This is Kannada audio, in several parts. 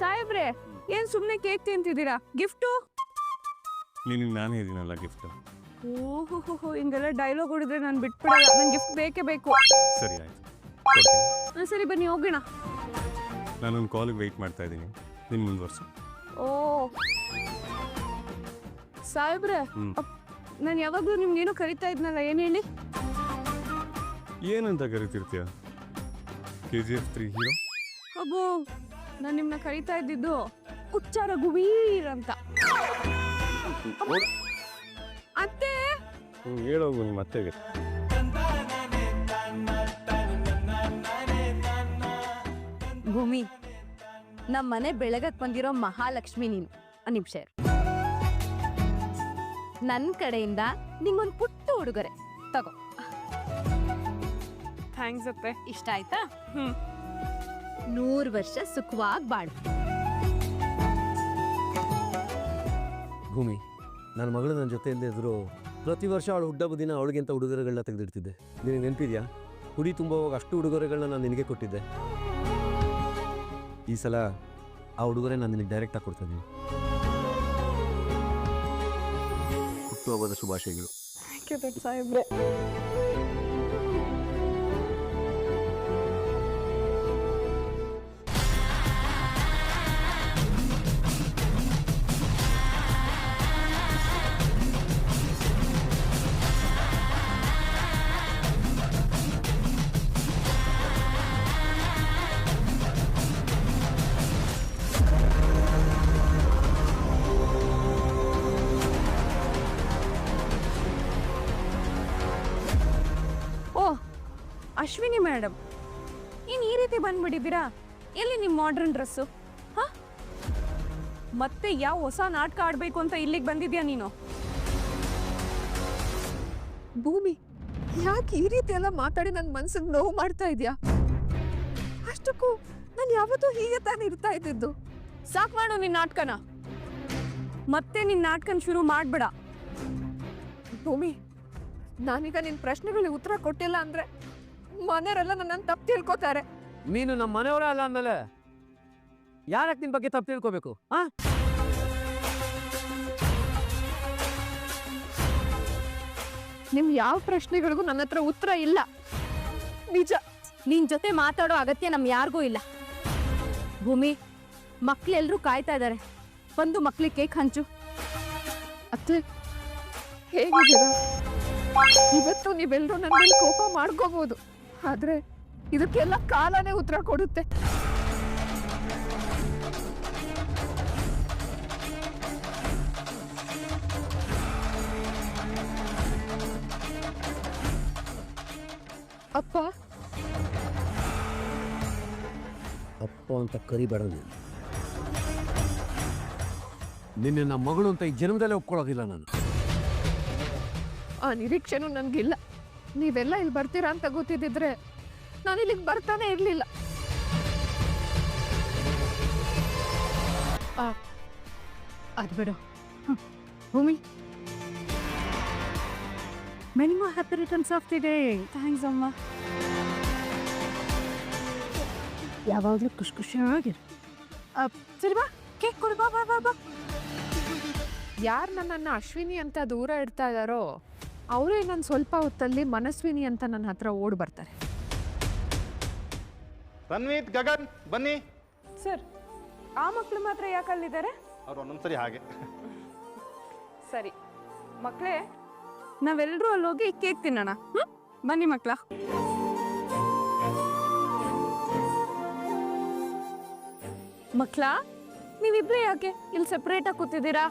ಸಾಹೇಬ್ರೆ ಏನ್ ಸುಮ್ನೆ ಕೇಕ್ ತಿಂತಿದ್ದೀರಾ? ಗಿಫ್ಟು ನಿನಗೆ ನಾನೇ ಇದೀನಲ್ಲ ಗಿಫ್ಟ್ ಓಹೋ ಹಿಂಗೆಲ್ಲ ಡೈಲಾಗ್ ಹೊಡಿದ್ರೆ ನಾನು ಬಿಟ್ಬಿಡಲ್ಲ. ನಂಗೆ ಗಿಫ್ಟ್ ಬೇಕೇ ಬೇಕು. ಸರಿ ಆಯ್ತು. ಕೊಡ್ತೀನಿ. ಹಾ, ಸರಿ ಬನ್ನಿ ಹೋಗೋಣ. ನಾನೊಂದು ಕಾಲಿಗೆ ವೆಯ್ಟ್ ಮಾಡ್ತಾ ಇದ್ದೀನಿ. ನಿನ್ನ ಮುಂದುವರ್ಸು ಓ. ಸಾಹೇಬ್ರೆ ಹ್ಮ್. ನಾನು ಯಾವಾಗಲೂ ನಿಮ್ಗೇನೋ ಕರಿತಾ ಇದ್ನಲ್ಲ ಏನು ಹೇಳಿ? ಏನಂತ ಕರಿತಿರ್ತೀಯ? K G F three hero ಅಬ್ಬೋ. ನಾನು ನಿಮ್ಮನ್ನ ಕರಿತಾ ಇದ್ದಿದ್ದು ಉಚ್ಚಾರ ಗುಬೀರ್ ಅಂತ. ಅತ್ತೆ! ಹೇಳೋಗು ನಿಮ್ಮ ಅತ್ತೆಗೆ ಭೂಮಿ ನಮ್ಮ ಮನೆ ಬೆಳಗಕ್ ಬಂದಿರೋ ಮಹಾಲಕ್ಷ್ಮಿ ನೀನು. ಒಂದ್ ನಿಮಿಷ ಇರು. ನನ್ ಕಡೆಯಿಂದ ನಿಂಗೊಂದು ಪುಟ್ಟ ಉಡುಗೊರೆ. ತಗೋ. ಥ್ಯಾಂಕ್ಸ್ ಅತ್ತೆ. ಇಷ್ಟ ಆಯ್ತಾ? ಹ್ಮ್. ನೂರು ವರ್ಷ ಸುಖವಾಗಿ ಬಾಳು. ಭೂಮಿ ನನ್ನ ಮಗಳು ನನ್ನ ಜೊತೆ ಇಲ್ಲದಿದ್ರು ಪ್ರತಿ ವರ್ಷ ಅವಳು ಹುಡ್ಡ ದಿನ ಅವಳಿಗಿಂತ ಉಡುಗೊರೆಗಳನ್ನ ತೆಗೆದಿಡ್ತಿದ್ದೆ. ನಿನಗೆ ನೆನಪಿದ್ಯಾ? ಹುಡಿ ತುಂಬುವಾಗ ಅಷ್ಟು ಉಡುಗೊರೆಗಳನ್ನ ನಾನು ನಿನಗೆ ಕೊಟ್ಟಿದ್ದೆ. ಈ ಸಲ ಆ ಉಡುಗೊರೆ ನಾನು ನಿನಗೆ ಡೈರೆಕ್ಟಾಗಿ ಕೊಡ್ತಾ ಇದ್ದೀನಿ. ಹುಟ್ಟುಹಬ್ಬದ ಶುಭಾಶಯಗಳು. ಸಾಹೇಬ್ರೆ. ಅಶ್ವಿನಿ ಮೇಡಮ್. ಏನು ಈ ರೀತಿ ಬಂದ್ಬಿಟ್ಟಿದ್ದೀರಾ? ಎಲ್ಲಿ ನಿಮ್ಮ ಮಾಡ್ರನ್ ಡ್ರೆಸ್ಸು ಹಾ? ಮತ್ತೆ ಯಾವ ಹೊಸ ನಾಟಕ ಆಡಬೇಕು ಅಂತ ಇಲ್ಲಿಗೆ ಬಂದಿದ್ಯಾ ನೀನು? ಭೂಮಿ, ಯಾಕೆ ಈ ರೀತಿ ಎಲ್ಲ ಮಾತಾಡಿ ನನ್ನ ಮನ್ಸಿಗೆ ನೋವು ಮಾಡ್ತಾ ಇದೆಯಾ? ಅಷ್ಟಕ್ಕೂ ನಾನು ಯಾವತ್ತೂ ಹೀಗೆ ತಾನೇ ಇರ್ತಾ ಇದ್ದಿದ್ದು. ಸಾಕು ಮಾಡು ನಿನ್ನ ನಾಟಕನ. ಮತ್ತೆ ನಿನ್ನ ನಾಟಕನ ಶುರು ಮಾಡಬೇಡ. ಭೂಮಿ, ನಾನೀಗ ನಿನ್ನ ಪ್ರಶ್ನೆಗಳಿಗೆ ಉತ್ತರ ಕೊಟ್ಟಿಲ್ಲ ಅಂದ್ರೆ ಮನೆಯವರೆಲ್ಲ ನನ್ನ ತಪ್ಪು ತಿಳ್ಕೊತಾರೆ. ನೀನು ನಮ್ಮ ಮನೆಯವರೇ ಅಲ್ಲ ಅಂದಮೇಲೆ ಯಾರಕ್ಕೆ ನಿನ್ನ ಬಗ್ಗೆ ತಪ್ಪು ತಿಳ್ಕೊಬೇಕು ಹಾ ನಿಮ್ ಯಾವ ಪ್ರಶ್ನೆಗಳಿಗೂ ನನ್ನ ಹತ್ರ ಉತ್ತರ ಇಲ್ಲ. ನಿಜ. ನಿನ್ ಜೊತೆ ಮಾತಾಡೋ ಅಗತ್ಯ ನಮ್ ಯಾರಿಗೂ ಇಲ್ಲ. ಭೂಮಿ ಮಕ್ಳೆಲ್ರೂ ಕಾಯ್ತಾ ಇದ್ದಾರೆ ಬಂದು ಮಕ್ಳಿಗೆ ಕೇಕ್ ಹಂಚು. ಅತ್ತೆ ಹೇಗಿದ್ದೀರಾ? ಇವತ್ತು ನೀವೆಲ್ಲರೂ ನನ್ನ ಮೇಲೆ ಕೋಪ ಮಾಡ್ಕೋಬಹುದು ಆದ್ರೆ ಇದಕ್ಕೆಲ್ಲ ಕಾಲನೇ ಉತ್ತರ ಕೊಡುತ್ತೆ. ಅಪ್ಪ. ಅಪ್ಪ ಅಂತ ಕರಿಬೇಡ ನೀನು. ನಿನ್ನ ಮಗಳು ಅಂತ ಈ ಜನ್ಮದಲ್ಲೇ ಒಪ್ಕೊಳ್ಳೋದಿಲ್ಲ ನಾನು. ಆ ನಿರೀಕ್ಷೆನೂ ನನಗಿಲ್ಲ. ನೀವೆಲ್ಲ ಇಲ್ಲಿ ಬರ್ತೀರಾ ಅಂತ ಗೊತ್ತಿದ್ದಿದ್ರೆ ನಾನು ಇಲ್ಲಿಗೆ ಬರ್ತಾನೆ ಇರಲಿಲ್ಲ. ಅದು ಬಿಡು. Bhoomi. Many more happy returns of the day thanks ಅಮ್ಮ. ಯಾವಾಗಲೂ ಖುಷಿ ಖುಷಿಯಾಗಿರು ಸರಿ ಬಾ ಕೇಕ್ ಕೊಡು, ಬಾ ಬಾ ಬಾ ಬಾ. ಯಾರು ನನ್ನನ್ನು ಅಶ್ವಿನಿ ಅಂತ ದೂರ ಇಡ್ತಾ ಇದ್ದಾರೋ ಅವರೇ ನಾನು ಸ್ವಲ್ಪ ಹೊತ್ತಲ್ಲಿ ಮನಸ್ವಿನಿ ಅಂತ ನನ್ನ ಹತ್ರ ಓಡ್ ಬರ್ತಾರೆ. ತನ್ವೀತ್ ಗಗನ್ ಬನ್ನಿ. ಸರ್ ಆ ಮಕ್ಕಳು ಮಾತ್ರ ಯಾಕೆ ಅಲ್ಲಿದ್ದಾರೆ? ಅವ್ರು ಒಂದೊಂದ್ಸರಿ ಹಾಗೆ. ಸರಿ. ಮಕ್ಕಳೇ ನಾವೆಲ್ಲರೂ ಅಲ್ಲಿ ಹೋಗಿ ಕೇಕ್ ತಿನ್ನೋಣ. ಹ್ಮ್? ಬನ್ನಿ ಮಕ್ಕಳ ಮಕ್ಕಳ ನೀವಿಬ್ರೇ ಯಾಕೆ ಇಲ್ಲಿ ಸೆಪರೇಟ್ ಆಗಿ ಕೂತಿದ್ದೀರಾ?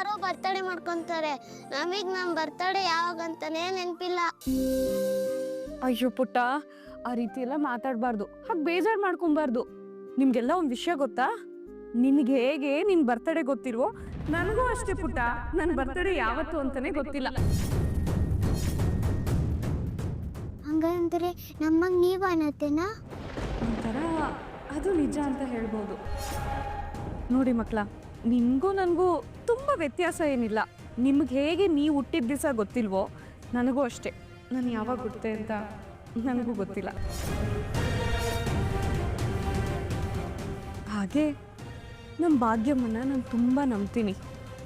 ಎಲ್ಲಾರು ಬರ್ತಡೇ ಮಾಡ್ಕೊಂತಾರೆ. ನಮಗ್ ನಮ್ ಬರ್ತಡೇ ಯಾವಾಗ ಅಂತಾನೆ ನೆನಪಿಲ್ಲ. ಅಯ್ಯೋ ಪುಟ್ಟ ಆ ರೀತಿ ಎಲ್ಲ ಮಾತಾಡಬಾರ್ದು. ಹಾಗೆ ಬೇಜಾರು ಮಾಡ್ಕೊಬಾರ್ದು. ನಿಮ್ಗೆಲ್ಲ ಒಂದು ವಿಷಯ ಗೊತ್ತಾ? ನಿನ್ಗೆ ಹೇಗೆ ನಿನ್ ಬರ್ತಡೇ ಗೊತ್ತಿಲ್ವೋ? ನನಗೂ ಅಷ್ಟೇ ಪುಟ್ಟ. ನನ್ನ ಬರ್ತಡೇ ಯಾವತ್ತು ಅಂತಾನೆ ಗೊತ್ತಿಲ್ಲ. ಹಂಗಂದ್ರೆ ನಮ್ಮಂಗ್ ನೀವ್ ಅನ್ನತ್ತೇನಾ ಒಂಥರ ಅದು ನಿಜ ಅಂತ ಹೇಳ್ಬೋದು. ನೋಡಿ ಮಕ್ಕಳ ನಿಮಗೂ ನನಗೂ ತುಂಬ ವ್ಯತ್ಯಾಸ ಏನಿಲ್ಲ. ನಿಮ್ಗೆ ಹೇಗೆ ನೀವು ಹುಟ್ಟಿದ ದಿವಸ ಗೊತ್ತಿಲ್ವೋ, ನನಗೂ ಅಷ್ಟೇ. ನಾನು ಯಾವಾಗ ಹುಟ್ಟಿದೆ ಅಂತ ನನಗೂ ಗೊತ್ತಿಲ್ಲ. ಹಾಗೆ ನಮ್ಮ ಭಾಗ್ಯಮ್ಮನ ನಾನು ತುಂಬ ನಂಬ್ತೀನಿ.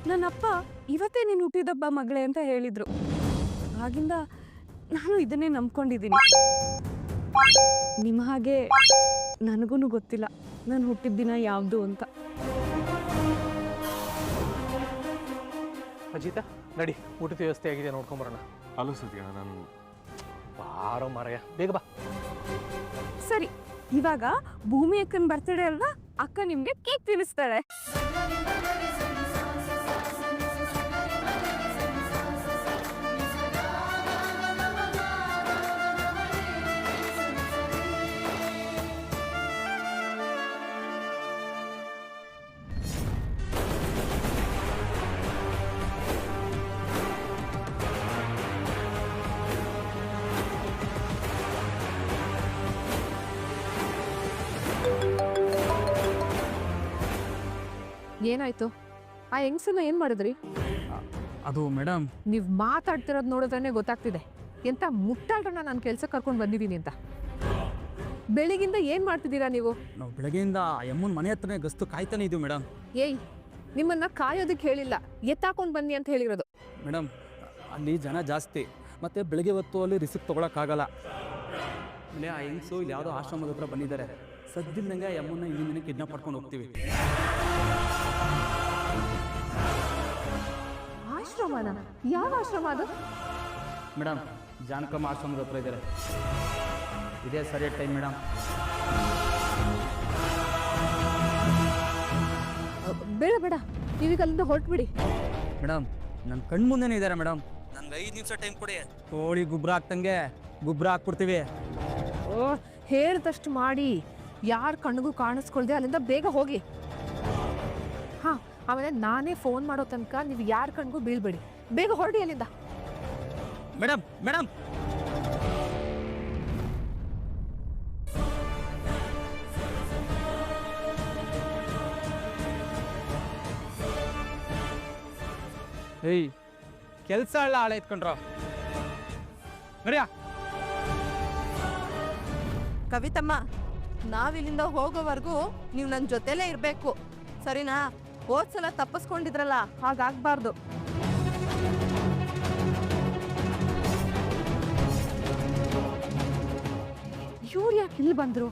ನನ್ನಪ್ಪ ಇವತ್ತೇ ನೀನು ಹುಟ್ಟಿದಬ್ಬ ಮಗಳೇ ಅಂತ ಹೇಳಿದರು. ಆಗಿಂದ ನಾನು ಇದನ್ನೇ ನಂಬ್ಕೊಂಡಿದ್ದೀನಿ. ನಿಮ್ಮ ಹಾಗೆ ನನಗೂ ಗೊತ್ತಿಲ್ಲ. ನಾನು ಹುಟ್ಟಿದ ದಿನ ಯಾವುದು ಅಂತ. ಅಜಿತ ನಡಿ ಊಟದ ವ್ಯವಸ್ಥೆ ಆಗಿದೆ ನೋಡ್ಕೊಂಬರೋಣ ಹಲೋ ಸದ್ಯ ನಾನು ಬಾರೋ ಮರಯ ಬೇಗ ಬಾ. ಸರಿ ಇವಾಗ ಭೂಮಿ ಅಕ್ಕನ ಬರ್ತಡೇ ಅಲ್ವಾ ಅಕ್ಕ ನಿಮ್ಗೆ ಕೇಕ್ ತಿನ್ನಿಸ್ತಾಳೆ ಏನಾಯ್ತು? ಆ ಹೆಂಗ್ಸನ್ನ ಏನ್ ಮಾಡಿದ್ರಿ? ಅದು ಮೇಡಮ್ ನೀವ್ ಮಾತಾಡ್ತಿರೋದ್ ನೋಡಿದ್ರೇನೆ ಗೊತ್ತಾಗ್ತಿದೆ. ಎಂತ ಮುಟ್ಟಾಳ್ರನ್ನ ನಾನು ಕೆಲ್ಸ ಕರ್ಕೊಂಡು ಬಂದಿದ್ದೀನಿ ಅಂತ. ಬೆಳಿಗಿಂದ ಏನ್ ಮಾಡ್ತಿದ್ದೀರಾ ನೀವು? ನಾವು ಬೆಳಗ್ಗೆಯಿಂದ ಯಮ್ಮನ ಮನೆ ಹತ್ರನೇ ಗಸ್ತು ಕಾಯ್ತಾನೆ ಇದೀವಿ ಮೇಡಮ್ ಏಯ್ ನಿಮ್ಮನ್ನ ಕಾಯೋದಕ್ಕೆ ಹೇಳಿಲ್ಲ. ಎತ್ತಾಕೊಂಡ್ ಬನ್ನಿ ಅಂತ ಹೇಳಿರೋದು. ಮೇಡಮ್ ಅಲ್ಲಿ ಜನ ಜಾಸ್ತಿ. ಮತ್ತೆ ಬೆಳಗ್ಗೆ ಹೊತ್ತು ಅಲ್ಲಿ ರಿಸಿಪ್ಟ್ ತೊಗೊಳಕ್ಕಾಗಲ್ಲ. ಆಮೇಲೆ ಆ ಹೆಂಗ್ಸು ಇಲ್ಲಿ ಯಾವುದೋ ಆಶ್ರಮದ ಹತ್ರ ಬಂದಿದ್ದಾರೆ. ಸದ್ದಿದ್ದಂಗೆ ಯಮ್ಮನ್ನ ಇಲ್ಲಿ ಮನೆ ಕಿಡ್ನಾಪ್ ಮಾಡ್ಕೊಂಡು ಹೋಗ್ತೀವಿ. ಆಶ್ರಮನ? ಯಾವ ಆಶ್ರಮ ಅದು? ಮೇಡಮ್ ಜಾನಕಮ್ಮ ಆಶ್ರಮದ ಹತ್ರ ಇದ್ದಾರೆ. ಇದೇ ಸರಿಯಾದ ಟೈಮ್ ಮೇಡಮ್. ಬೇಡ ಬೇಡ. ನೀವೀಗ ಅಲ್ಲಿಂದ ಹೊರಟ್ಬಿಡಿ. ಮೇಡಮ್ ನನ್ನ ಕಣ್ಣು ಮುಂದೆನೇ ಇದ್ದಾರೆ ಮೇಡಮ್. ನನ್ಗೆ ಐದು ನಿಮಿಷ ಟೈಮ್ ಕೊಡಿ. ಕೋಳಿ ಗೊಬ್ಬರ ಹಾಕ್ತಂಗೆ ಗೊಬ್ಬರ ಹಾಕ್ಬಿಡ್ತೀವಿ. ಓ ಹೇಳ್ದಷ್ಟು ಮಾಡಿ. ಯಾರ ಕಣ್ಣಿಗೂ ಕಾಣಿಸ್ಕೊಳ್ದೆ ಅಲ್ಲಿಂದ ಬೇಗ ಹೋಗಿ. ಆಮೇಲೆ ನಾನೇ ಫೋನ್ ಮಾಡೋ ತನಕ ನೀವು ಯಾರ ಕಣ್ಗೂ ಬೀಳ್ಬೇಡಿ. ಬೇಗ ಹೊರಡಿ ಅಲ್ಲಿಂದ. ಮೇಡಮ್ ಮೇಡಮ್ ಏಯ್ ಕೆಲಸ ಎಲ್ಲ ಹಾಳೆ ಇತ್ಕೊಂಡ್ರು ನಡಿಯಾ. ಕವಿತಮ್ಮ ನಾವಿಲ್ಲಿಂದ ಹೋಗೋವರೆಗೂ ನೀವು ನನ್ನ ಜೊತೆಲೇ ಇರಬೇಕು. ಸರಿನಾ? ಹೋದ್ಸಲ ತಪ್ಪಿಸ್ಕೊಂಡಿದ್ರಲ್ಲ ಹಾಗಾಗಬಾರ್ದು. ಇವ್ರು ಯಾಕೆ ಇಲ್ಲಿ ಬಂದ್ರು?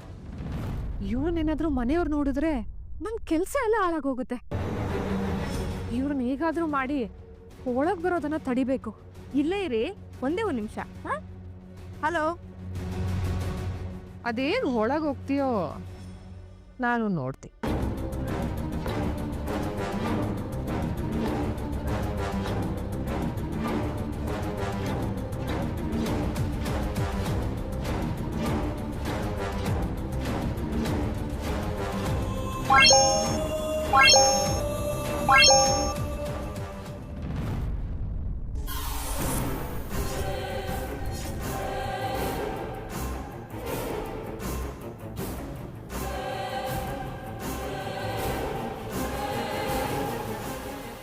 ಇವ್ರನ್ನೇನಾದ್ರೂ ಮನೆಯವ್ರು ನೋಡಿದ್ರೆ ನನ್ ಕೆಲ್ಸ ಎಲ್ಲ ಹಾಳಾಗೋಗುತ್ತೆ. ಇವ್ರನ್ನ ಹೇಗಾದ್ರೂ ಮಾಡಿ ಒಳಗ್ ಬರೋದನ್ನ ತಡಿಬೇಕು. ಇಲ್ಲೇ ಇರಿ ಒಂದೇ ಒಂದು ನಿಮಿಷ. ಹಲೋ? ಅದೇನು ಒಳಗೋಗ್ತೀಯೋ ನಾನು ನೋಡ್ತೀನಿ.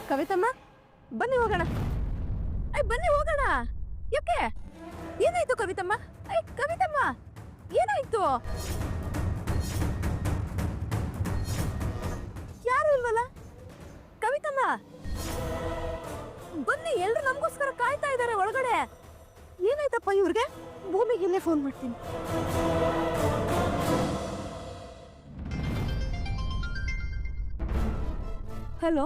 ಕವಿತಮ್ಮ ಬನ್ನಿ ಹೋಗೋಣ. ಐ ಬನ್ನಿ ಹೋಗೋಣ. ಯಾಕೆ? ಏನಾಯ್ತು ಕವಿತಮ್ಮ? ಐ ಕವಿತಮ್ಮ ಏನಾಯ್ತು? ಯಾರು ಇಲ್ವಲ್ಲ? ಕವಿತಮ್ಮ! ಬನ್ನಿ, ಎಲ್ರು ನಮಗೋಸ್ಕರ ಕಾಯ್ತಾ ಇದ್ದಾರೆ ಒಳಗಡೆ. ಏನಾಯ್ತಪ್ಪ ಇವ್ರಿಗೆ? ಭೂಮಿಗೆ ಇಲ್ಲೇ ಫೋನ್ ಮಾಡ್ತೀನಿ. ಹಲೋ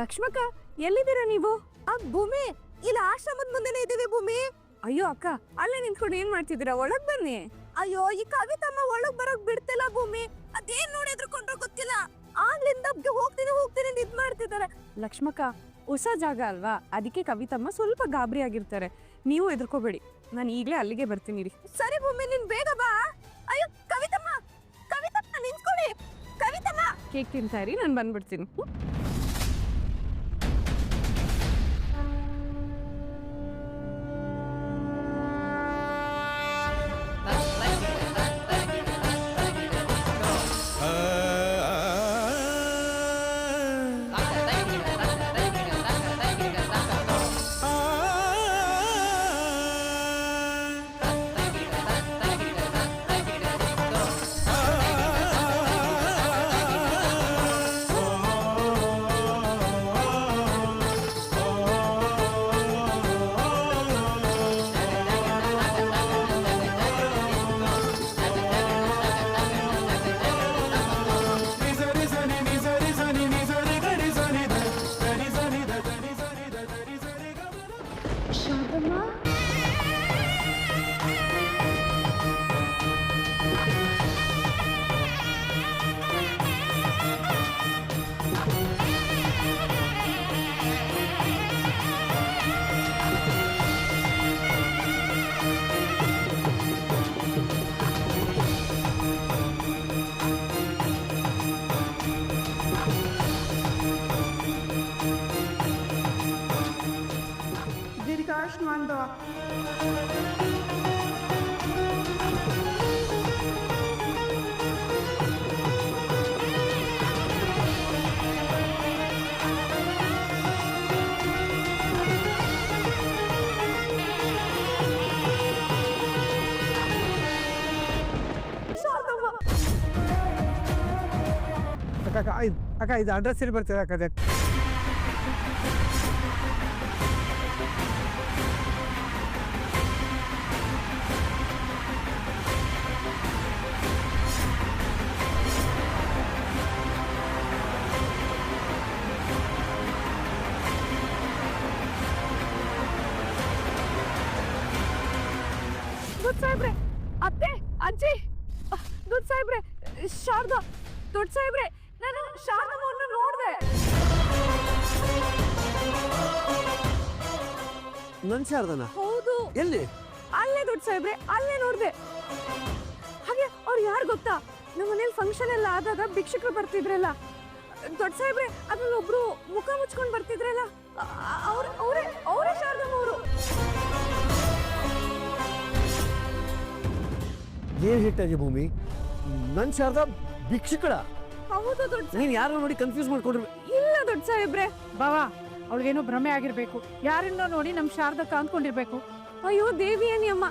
ಲಕ್ಷ್ಮಕ್ಕ, ಎಲ್ಲಿದ್ದೀರಾ ನೀವು? ಆ, ಭೂಮಿ? ಇಲ್ಲ, ಆಶ್ರಮದ ಮುಂದೆನೆ ಇದ್ದೀವಿ ಭೂಮಿ. ಅಯ್ಯೋ, ಅಕ್ಕ, ಅಲ್ಲೇ ನಿಂತ್ಕೊಂಡು ಏನ್ ಮಾಡ್ತಿದ್ದೀರಾ? ಒಳಗ್ ಬನ್ನಿ. ಅಯ್ಯೋ, ಈ ಕವಿತಮ್ಮ ಒಳಗ್ ಬರಕ್ ಬಿಡ್ತಿಲ್ಲ ಭೂಮಿ. ಅದೇನ್ ನೋಡಿದ್ರು ಎದ್ರುಕೊಂಡ್ರೋ ಗೊತ್ತಿಲ್ಲ. ಆಗ್ಲಿಂದ ಹೋಗ್ತೀನಿ ಹೋಗ್ತೀನಿ ಅಂತ ಇದ್ ಮಾಡ್ತಿದ್ದಾರೆ. ಲಕ್ಷ್ಮಕ್ಕ, ಹೊಸ ಜಾಗ ಅಲ್ವಾ? ಅದಕ್ಕೆ ಕವಿತಮ್ಮ ಸ್ವಲ್ಪ ಗಾಬರಿ ಆಗಿರ್ತಾರೆ. ನೀವು ಎದುರ್ಕೋಬೇಡಿ ನಾನು ಈಗಲೇ ಅಲ್ಲಿಗೆ ಬರ್ತೀನಿ ರೀ ಸರಿ ಭೂಮಿ, ನೀನ್ ಬೇಗ ಬಾ. ಅಯ್ಯೋ, ಕವಿತಮ್ಮ ಕವಿತಮ್ಮ ನಿಂತ್ಕೊಳ್ಳಿ. ಕವಿತಮ್ಮ. ಕೇಕ್ ತಿಂತಾ ಇರಿ, ನಾನು ಬಂದ್ಬಿಡ್ತೀನಿ. Kusnwanto. ಅಕ್ಕ ಇದು ಅಡ್ರೆಸ್ ಎಲ್ಲಿ ಬರ್ತದೆ ಅಕ್ಕ ದೊಡ್ಡ ಸಾಹೇಬ್ರೆ ಅತ್ತೆ ಅಜ್ಜಿ ದೊಡ್ಡ ಸಾಹೇಬ್ರೆ ಶಾರದಾ ದೊಡ್ಡ ಸಾಹೇಬ್ರೆ ನಾನು ಶಾರದವನ್ನು ನೋಡಿದೆ. ನನ್ ಶಾರದನ? ಹೌದು. ಎಲ್ಲಿ? ಅಲ್ಲೇ ದೊಡ್ಡ ಸಾಹೇಬ್ರೆ ಅಲ್ಲೇ ನೋಡಿದೆ. ಹಾಗೆ ಅವ್ರು ಯಾರು ಗೊತ್ತಾ? ನಮ್ಮ ಮನೇಲಿ ಫಂಕ್ಷನ್ ಎಲ್ಲ ಆದಾಗ ಭಿಕ್ಷಕರು ಬರ್ತಿದ್ರಲ್ಲ. ದೊಡ್ಡ ಸಾಹೇಬ್ರೆ ಅದ್ರಲ್ಲಿ ಒಬ್ರು ಮುಖ ಮುಚ್ಕೊಂಡು ಬರ್ತಿದ್ರಲ್ಲ ಅವ್ರ ಅವರೇ ಅವರೇ ಶಾರದಮ್ಮ ಅವರು ಏನು ಹಿಟ್ಟಾಗಿ ಭೂಮಿ. ನನ್ನ ಶಾರದಾ ಭಿಕ್ಷುಕಳ. ಹೌದು ದೊಡ್ಡ ನೀನು ಯಾರೋ ನೋಡಿ ಕನ್ಫ್ಯೂಸ್ ಮಾಡ್ಕೊಂಡ್ರೆ? ಇಲ್ಲ ದೊಡ್ಡ ಸಾಹೇಬ್ರೆ. ಬಾವಾ ಅವಳಿಗೇನೋ ಭ್ರಮೆ ಆಗಿರ್ಬೇಕು. ಯಾರನ್ನೋ ನೋಡಿ ನಮ್ ಶಾರದಕ್ಕ ಅಂದ್ಕೊಂಡಿರ್ಬೇಕು ಅಯ್ಯೋ ದೇವಿಯನಿ ಅಮ್ಮ.